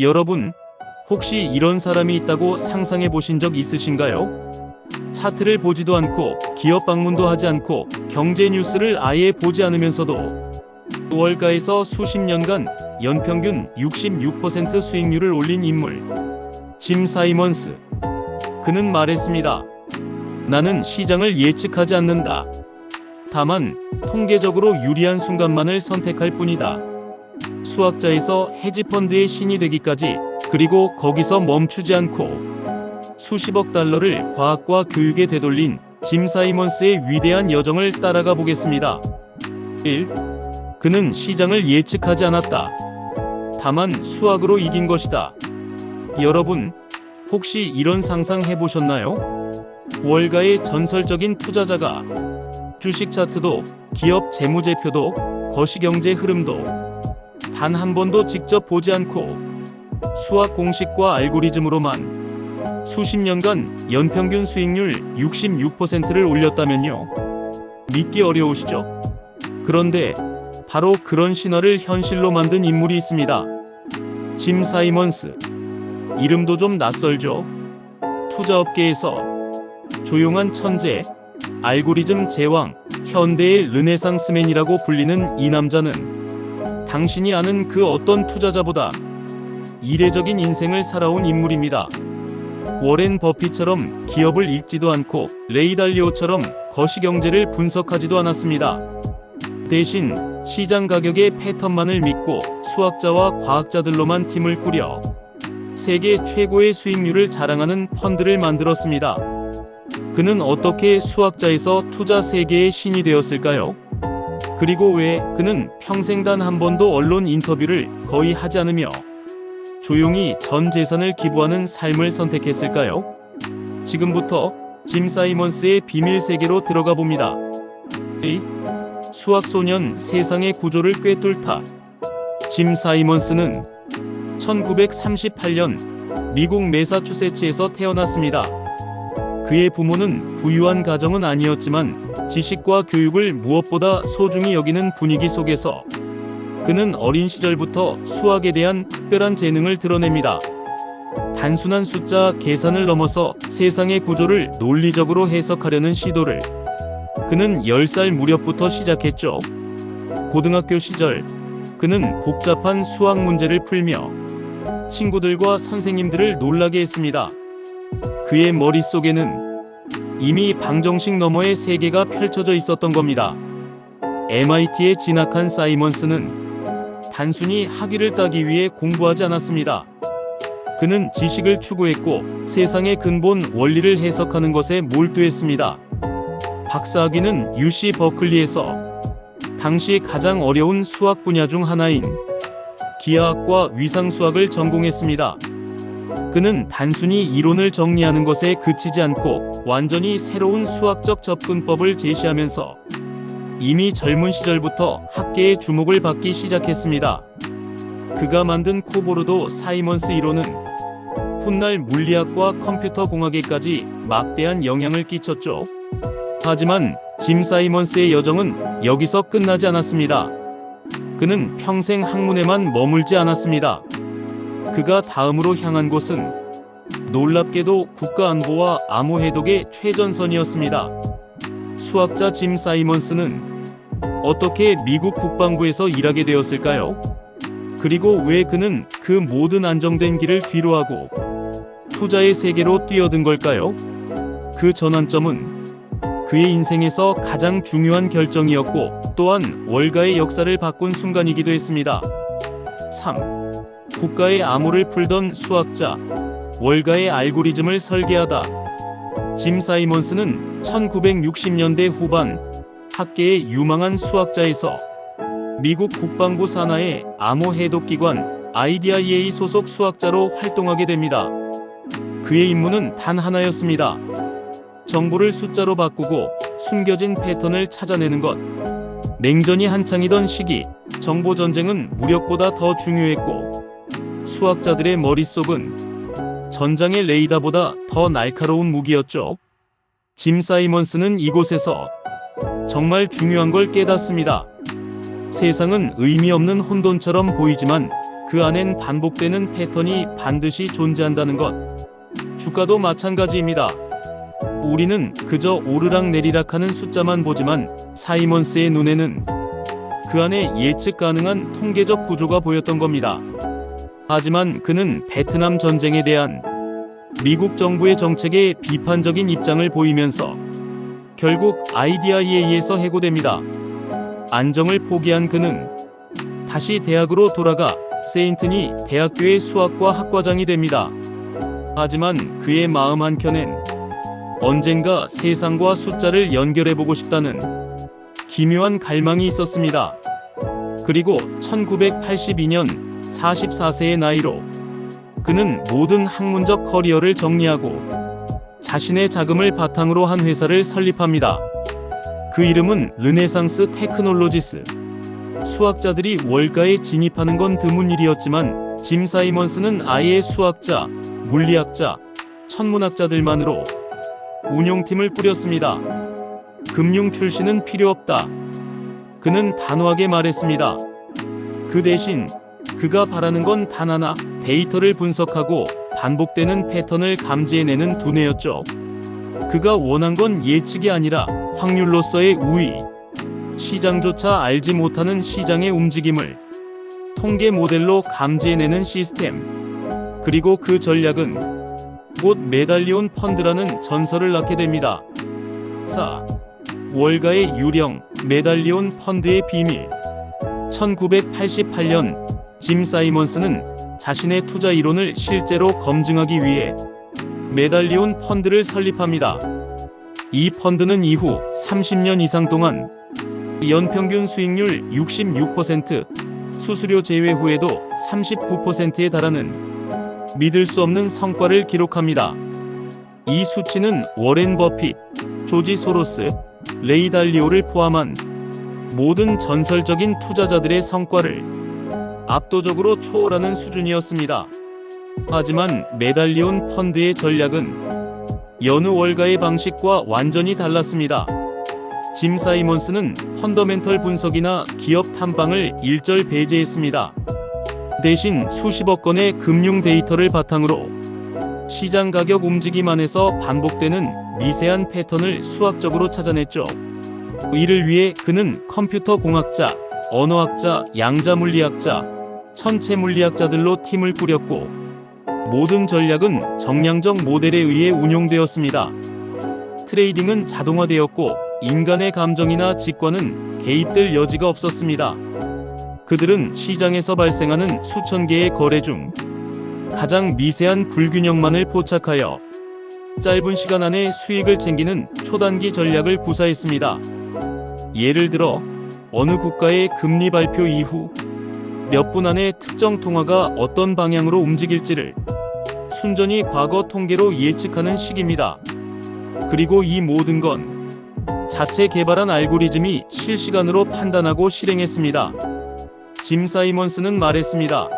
여러분, 혹시 이런 사람이 있다고 상상해 보신 적 있으신가요? 차트를 보지도 않고 기업 방문도 하지 않고 경제 뉴스를 아예 보지 않으면서도 월가에서 수십 년간 연평균 66% 수익률을 올린 인물. 짐 사이먼스. 그는 말했습니다. 나는 시장을 예측하지 않는다. 다만 통계적으로 유리한 순간만을 선택할 뿐이다. 수학자에서 헤지펀드의 신이 되기까지 그리고 거기서 멈추지 않고 수십억 달러를 과학과 교육에 되돌린 짐 사이먼스의 위대한 여정을 따라가 보겠습니다. 1. 그는 시장을 예측하지 않았다. 다만 수학으로 이긴 것이다. 여러분, 혹시 이런 상상 해보셨나요? 월가의 전설적인 투자자가 주식 차트도 기업 재무제표도 거시경제 흐름도 단 한 번도 직접 보지 않고 수학 공식과 알고리즘으로만 수십 년간 연평균 수익률 66%를 올렸다면요. 믿기 어려우시죠? 그런데 바로 그런 신화를 현실로 만든 인물이 있습니다. 짐 사이먼스. 이름도 좀 낯설죠? 투자업계에서 조용한 천재, 알고리즘 제왕, 현대의 르네상스맨이라고 불리는 이 남자는 당신이 아는 그 어떤 투자자보다 이례적인 인생을 살아온 인물입니다. 워렌 버핏처럼 기업을 읽지도 않고 레이 달리오처럼 거시경제를 분석하지도 않았습니다. 대신 시장 가격의 패턴만을 믿고 수학자와 과학자들로만 팀을 꾸려 세계 최고의 수익률을 자랑하는 펀드를 만들었습니다. 그는 어떻게 수학자에서 투자 세계의 신이 되었을까요? 그리고 왜 그는 평생 단 한 번도 언론 인터뷰를 거의 하지 않으며 조용히 전 재산을 기부하는 삶을 선택했을까요? 지금부터 짐 사이먼스의 비밀 세계로 들어가 봅니다. 1. 수학 소년 세상의 구조를 꿰뚫다. 짐 사이먼스는 1938년 미국 매사추세츠에서 태어났습니다. 그의 부모는 부유한 가정은 아니었지만 지식과 교육을 무엇보다 소중히 여기는 분위기 속에서 그는 어린 시절부터 수학에 대한 특별한 재능을 드러냅니다. 단순한 숫자 계산을 넘어서 세상의 구조를 논리적으로 해석하려는 시도를 그는 10살 무렵부터 시작했죠. 고등학교 시절 그는 복잡한 수학 문제를 풀며 친구들과 선생님들을 놀라게 했습니다. 그의 머릿속에는 이미 방정식 너머의 세계가 펼쳐져 있었던 겁니다. MIT에 진학한 사이먼스는 단순히 학위를 따기 위해 공부하지 않았습니다. 그는 지식을 추구했고 세상의 근본 원리를 해석하는 것에 몰두했습니다. 박사학위는 UC 버클리에서 당시 가장 어려운 수학 분야 중 하나인 기하학과 위상수학을 전공했습니다. 그는 단순히 이론을 정리하는 것에 그치지 않고 완전히 새로운 수학적 접근법을 제시하면서 이미 젊은 시절부터 학계의 주목을 받기 시작했습니다. 그가 만든 코보르도 사이먼스 이론은 훗날 물리학과 컴퓨터 공학에까지 막대한 영향을 끼쳤죠. 하지만 짐 사이먼스의 여정은 여기서 끝나지 않았습니다. 그는 평생 학문에만 머물지 않았습니다. 그가 다음으로 향한 곳은 놀랍게도 국가안보와 암호해독의 최전선이었습니다. 수학자 짐 사이먼스는 어떻게 미국 국방부에서 일하게 되었을까요? 그리고 왜 그는 그 모든 안정된 길을 뒤로하고 투자의 세계로 뛰어든 걸까요? 그 전환점은 그의 인생에서 가장 중요한 결정이었고 또한 월가의 역사를 바꾼 순간이기도 했습니다. 3. 국가의 암호를 풀던 수학자, 월가의 알고리즘을 설계하다. 짐 사이먼스는 1960년대 후반 학계의 유망한 수학자에서 미국 국방부 산하의 암호 해독기관 IDIA 소속 수학자로 활동하게 됩니다. 그의 임무는 단 하나였습니다. 정보를 숫자로 바꾸고 숨겨진 패턴을 찾아내는 것. 냉전이 한창이던 시기, 정보 전쟁은 무력보다 더 중요했고, 수학자들의 머릿속은 전장의 레이더보다 더 날카로운 무기였죠. 짐 사이먼스는 이곳에서 정말 중요한 걸 깨닫습니다. 세상은 의미 없는 혼돈처럼 보이지만 그 안엔 반복되는 패턴이 반드시 존재한다는 것. 주가도 마찬가지입니다. 우리는 그저 오르락 내리락 하는 숫자만 보지만 사이먼스의 눈에는 그 안에 예측 가능한 통계적 구조가 보였던 겁니다. 하지만 그는 베트남 전쟁에 대한 미국 정부의 정책에 비판적인 입장을 보이면서 결국 IDIA에서 해고됩니다. 안정을 포기한 그는 다시 대학으로 돌아가 세인트니 대학교의 수학과 학과장이 됩니다. 하지만 그의 마음 한켠엔 언젠가 세상과 숫자를 연결해보고 싶다는 기묘한 갈망이 있었습니다. 그리고 1982년 44세의 나이로 그는 모든 학문적 커리어를 정리하고 자신의 자금을 바탕으로 한 회사를 설립합니다. 그 이름은 르네상스 테크놀로지스. 수학자들이 월가에 진입하는 건 드문 일이었지만 짐 사이먼스는 아예 수학자, 물리학자, 천문학자들만으로 운용팀을 꾸렸습니다. 금융 출신은 필요 없다. 그는 단호하게 말했습니다. 그 대신 그가 바라는 건 단 하나, 데이터를 분석하고 반복되는 패턴을 감지해내는 두뇌였죠. 그가 원한 건 예측이 아니라 확률로서의 우위. 시장조차 알지 못하는 시장의 움직임을 통계 모델로 감지해내는 시스템. 그리고 그 전략은 곧 메달리온 펀드라는 전설을 낳게 됩니다. 4. 월가의 유령 메달리온 펀드의 비밀 1988년 짐 사이먼스는 자신의 투자 이론을 실제로 검증하기 위해 메달리온 펀드를 설립합니다. 이 펀드는 이후 30년 이상 동안 연평균 수익률 66%, 수수료 제외 후에도 39%에 달하는 믿을 수 없는 성과를 기록합니다. 이 수치는 워렌 버핏, 조지 소로스, 레이 달리오를 포함한 모든 전설적인 투자자들의 성과를 압도적으로 초월하는 수준이었습니다. 하지만 메달리온 펀드의 전략은 여느 월가의 방식과 완전히 달랐습니다. 짐 사이먼스는 펀더멘털 분석이나 기업 탐방을 일절 배제했습니다. 대신 수십억 건의 금융 데이터를 바탕으로 시장 가격 움직임 안에서 반복되는 미세한 패턴을 수학적으로 찾아냈죠. 이를 위해 그는 컴퓨터 공학자, 언어학자, 양자 물리학자, 천체 물리학자들로 팀을 꾸렸고 모든 전략은 정량적 모델에 의해 운용되었습니다. 트레이딩은 자동화되었고 인간의 감정이나 직관은 개입될 여지가 없었습니다. 그들은 시장에서 발생하는 수천 개의 거래 중 가장 미세한 불균형만을 포착하여 짧은 시간 안에 수익을 챙기는 초단기 전략을 구사했습니다. 예를 들어 어느 국가의 금리 발표 이후 몇 분 안에 특정 통화가 어떤 방향으로 움직일지를 순전히 과거 통계로 예측하는 식입니다. 그리고 이 모든 건 자체 개발한 알고리즘이 실시간으로 판단하고 실행했습니다. 짐 사이먼스는 말했습니다.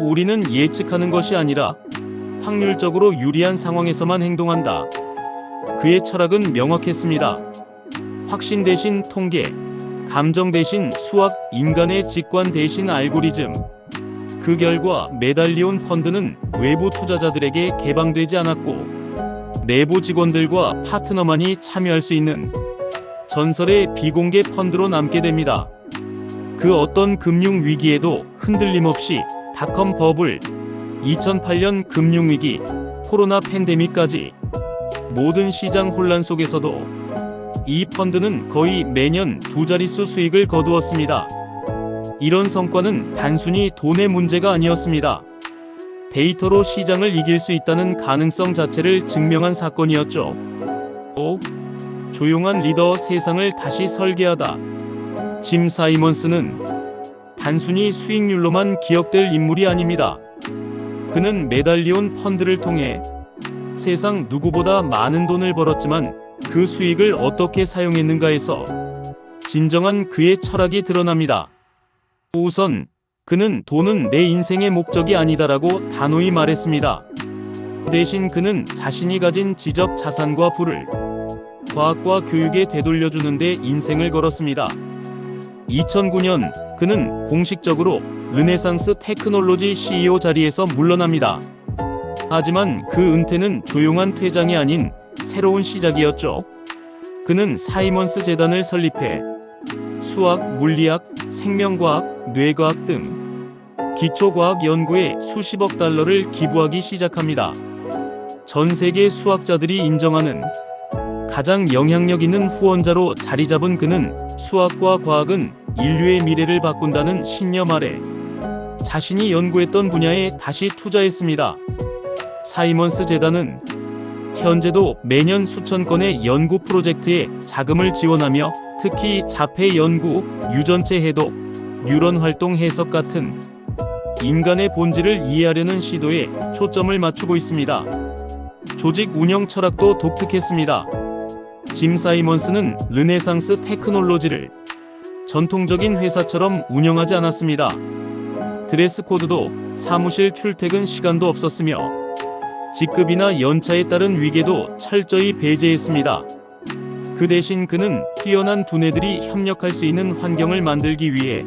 우리는 예측하는 것이 아니라 확률적으로 유리한 상황에서만 행동한다. 그의 철학은 명확했습니다. 확신 대신 통계, 감정 대신 수학, 인간의 직관 대신 알고리즘. 그 결과 메달리온 펀드는 외부 투자자들에게 개방되지 않았고 내부 직원들과 파트너만이 참여할 수 있는 전설의 비공개 펀드로 남게 됩니다. 그 어떤 금융 위기에도 흔들림 없이 닷컴 버블, 2008년 금융위기, 코로나 팬데믹까지 모든 시장 혼란 속에서도 이 펀드는 거의 매년 두 자릿수 수익을 거두었습니다. 이런 성과는 단순히 돈의 문제가 아니었습니다. 데이터로 시장을 이길 수 있다는 가능성 자체를 증명한 사건이었죠. 5. 조용한 리더 세상을 다시 설계하다. 짐 사이먼스는 단순히 수익률로만 기억될 인물이 아닙니다. 그는 메달리온 펀드를 통해 세상 누구보다 많은 돈을 벌었지만 그 수익을 어떻게 사용했는가에서 진정한 그의 철학이 드러납니다. 우선 그는 돈은 내 인생의 목적이 아니다라고 단호히 말했습니다. 대신 그는 자신이 가진 지적 자산과 부를 과학과 교육에 되돌려주는 데 인생을 걸었습니다. 2009년 그는 공식적으로 르네상스 테크놀로지 CEO 자리에서 물러납니다. 하지만 그 은퇴는 조용한 퇴장이 아닌 새로운 시작이었죠. 그는 사이먼스 재단을 설립해 수학, 물리학, 생명과학, 뇌과학 등 기초과학 연구에 수십억 달러를 기부하기 시작합니다. 전 세계 수학자들이 인정하는 가장 영향력 있는 후원자로 자리 잡은 그는 수학과 과학은 인류의 미래를 바꾼다는 신념 아래 자신이 연구했던 분야에 다시 투자했습니다. 사이먼스 재단은 현재도 매년 수천 건의 연구 프로젝트에 자금을 지원하며 특히 자폐 연구, 유전체 해독, 뉴런 활동 해석 같은 인간의 본질을 이해하려는 시도에 초점을 맞추고 있습니다. 조직 운영 철학도 독특했습니다. 짐 사이먼스는 르네상스 테크놀로지를 전통적인 회사처럼 운영하지 않았습니다. 드레스 코드도 사무실 출퇴근 시간도 없었으며 직급이나 연차에 따른 위계도 철저히 배제했습니다. 그 대신 그는 뛰어난 두뇌들이 협력할 수 있는 환경을 만들기 위해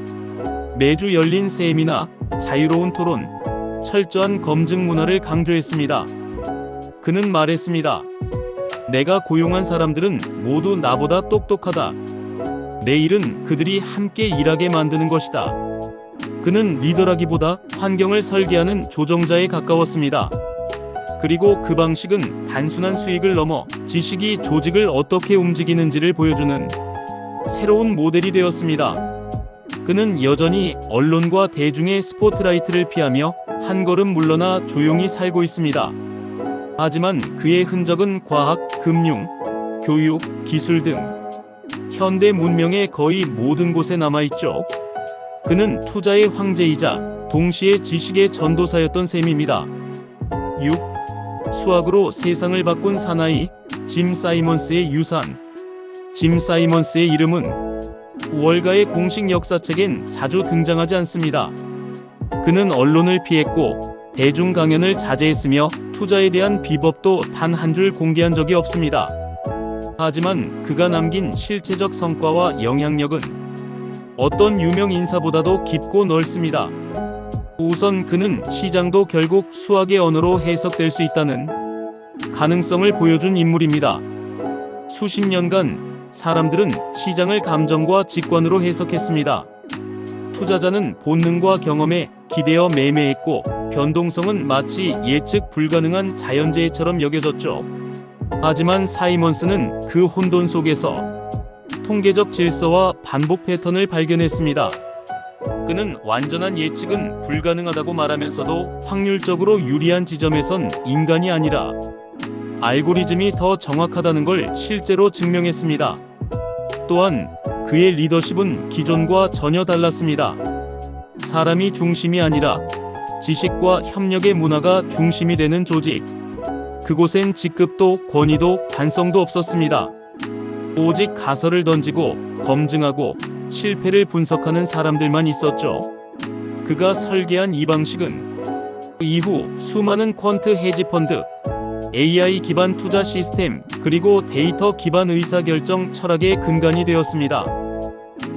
매주 열린 세미나, 자유로운 토론, 철저한 검증 문화를 강조했습니다. 그는 말했습니다. 내가 고용한 사람들은 모두 나보다 똑똑하다. 내일은 그들이 함께 일하게 만드는 것이다. 그는 리더라기보다 환경을 설계하는 조정자에 가까웠습니다. 그리고 그 방식은 단순한 수익을 넘어 지식이 조직을 어떻게 움직이는지를 보여주는 새로운 모델이 되었습니다. 그는 여전히 언론과 대중의 스포트라이트를 피하며 한 걸음 물러나 조용히 살고 있습니다. 하지만 그의 흔적은 과학, 금융, 교육, 기술 등 현대 문명의 거의 모든 곳에 남아있죠. 그는 투자의 황제이자 동시에 지식의 전도사였던 셈입니다. 6. 수학으로 세상을 바꾼 사나이 짐 사이먼스의 유산. 짐 사이먼스의 이름은 월가의 공식 역사책엔 자주 등장하지 않습니다. 그는 언론을 피했고 대중 강연을 자제했으며 투자에 대한 비법도 단 한 줄 공개한 적이 없습니다. 하지만 그가 남긴 실체적 성과와 영향력은 어떤 유명 인사보다도 깊고 넓습니다. 우선 그는 시장도 결국 수학의 언어로 해석될 수 있다는 가능성을 보여준 인물입니다. 수십 년간 사람들은 시장을 감정과 직관으로 해석했습니다. 투자자는 본능과 경험에 기대어 매매했고 변동성은 마치 예측 불가능한 자연재해처럼 여겨졌죠. 하지만 사이먼스는 그 혼돈 속에서 통계적 질서와 반복 패턴을 발견했습니다. 그는 완전한 예측은 불가능하다고 말하면서도 확률적으로 유리한 지점에선 인간이 아니라 알고리즘이 더 정확하다는 걸 실제로 증명했습니다. 또한 그의 리더십은 기존과 전혀 달랐습니다. 사람이 중심이 아니라 지식과 협력의 문화가 중심이 되는 조직. 그곳엔 직급도 권위도 관성도 없었습니다. 오직 가설을 던지고 검증하고 실패를 분석하는 사람들만 있었죠. 그가 설계한 이 방식은 이후 수많은 퀀트 헤지펀드, AI 기반 투자 시스템, 그리고 데이터 기반 의사결정 철학의 근간이 되었습니다.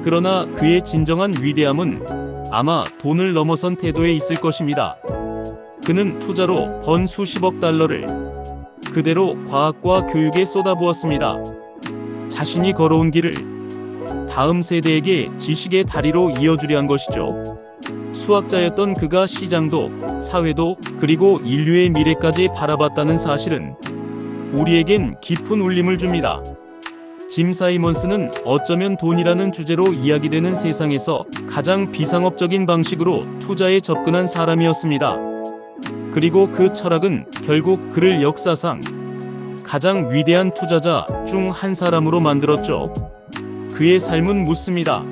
그러나 그의 진정한 위대함은 아마 돈을 넘어선 태도에 있을 것입니다. 그는 투자로 번 수십억 달러를 그대로 과학과 교육에 쏟아부었습니다. 자신이 걸어온 길을 다음 세대에게 지식의 다리로 이어주려 한 것이죠. 수학자였던 그가 시장도 사회도 그리고 인류의 미래까지 바라봤다는 사실은 우리에겐 깊은 울림을 줍니다. 짐 사이먼스는 어쩌면 돈이라는 주제로 이야기되는 세상에서 가장 비상업적인 방식으로 투자에 접근한 사람이었습니다. 그리고 그 철학은 결국 그를 역사상 가장 위대한 투자자 중 한 사람으로 만들었죠. 그의 삶은 묻습니다.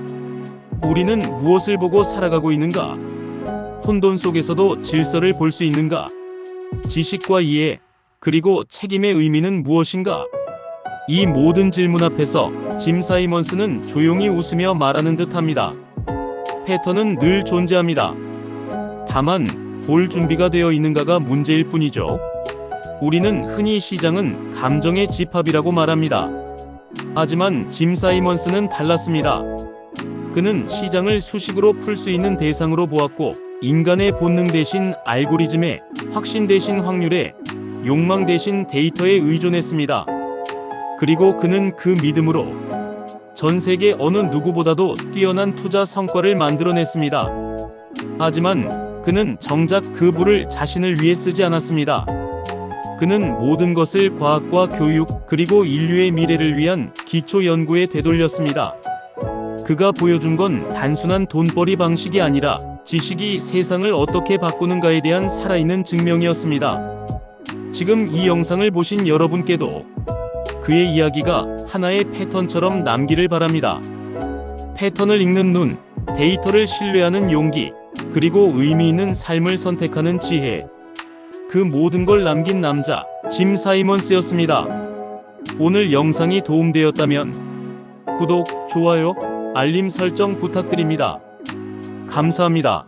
우리는 무엇을 보고 살아가고 있는가? 혼돈 속에서도 질서를 볼 수 있는가? 지식과 이해, 그리고 책임의 의미는 무엇인가? 이 모든 질문 앞에서 짐 사이먼스는 조용히 웃으며 말하는 듯 합니다. 패턴은 늘 존재합니다. 다만, 볼 준비가 되어 있는가가 문제일 뿐이죠. 우리는 흔히 시장은 감정의 집합이라고 말합니다. 하지만 짐 사이먼스는 달랐습니다. 그는 시장을 수식으로 풀 수 있는 대상으로 보았고 인간의 본능 대신 알고리즘에 확신 대신 확률에 욕망 대신 데이터에 의존했습니다. 그리고 그는 그 믿음으로 전 세계 어느 누구보다도 뛰어난 투자 성과를 만들어냈습니다. 하지만 그는 정작 그 부를 자신을 위해 쓰지 않았습니다. 그는 모든 것을 과학과 교육 그리고 인류의 미래를 위한 기초 연구에 되돌렸습니다. 그가 보여준 건 단순한 돈벌이 방식이 아니라 지식이 세상을 어떻게 바꾸는가에 대한 살아있는 증명이었습니다. 지금 이 영상을 보신 여러분께도 그의 이야기가 하나의 패턴처럼 남기를 바랍니다. 패턴을 읽는 눈, 데이터를 신뢰하는 용기, 그리고 의미 있는 삶을 선택하는 지혜. 그 모든 걸 남긴 남자, 짐 사이먼스였습니다. 오늘 영상이 도움되었다면 구독, 좋아요, 알림 설정 부탁드립니다. 감사합니다.